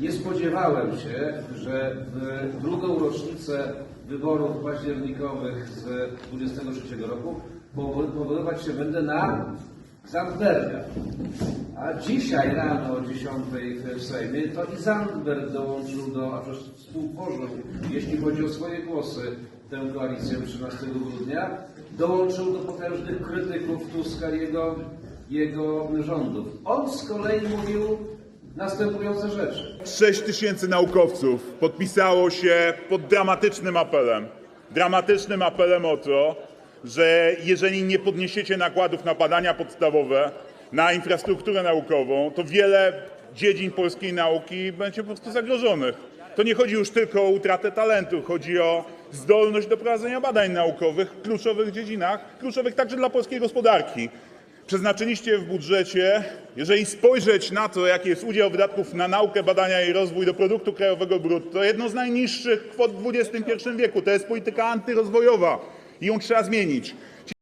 Nie spodziewałem się, że w drugą rocznicę wyborów październikowych z 23 roku powo- powoływać się będę na Zandberga. A dzisiaj rano o 10 w Sejmie to i Zandberg dołączył do, a przecież współtworzył, jeśli chodzi o swoje głosy, tę koalicję 13 grudnia, dołączył do potężnych krytyków Tuska i jego, jego rządów. On z kolei mówił następujące rzeczy. 6 tysięcy naukowców podpisało się pod dramatycznym apelem. Dramatycznym apelem o to, że jeżeli nie podniesiecie nakładów na badania podstawowe, na infrastrukturę naukową, to wiele dziedzin polskiej nauki będzie po prostu zagrożonych. To nie chodzi już tylko o utratę talentu, chodzi o zdolność do prowadzenia badań naukowych w kluczowych dziedzinach, kluczowych także dla polskiej gospodarki. Przeznaczyliście w budżecie, jeżeli spojrzeć na to, jaki jest udział wydatków na naukę, badania i rozwój do produktu krajowego brutto, jedną z najniższych kwot w XXI wieku. To jest polityka antyrozwojowa i ją trzeba zmienić.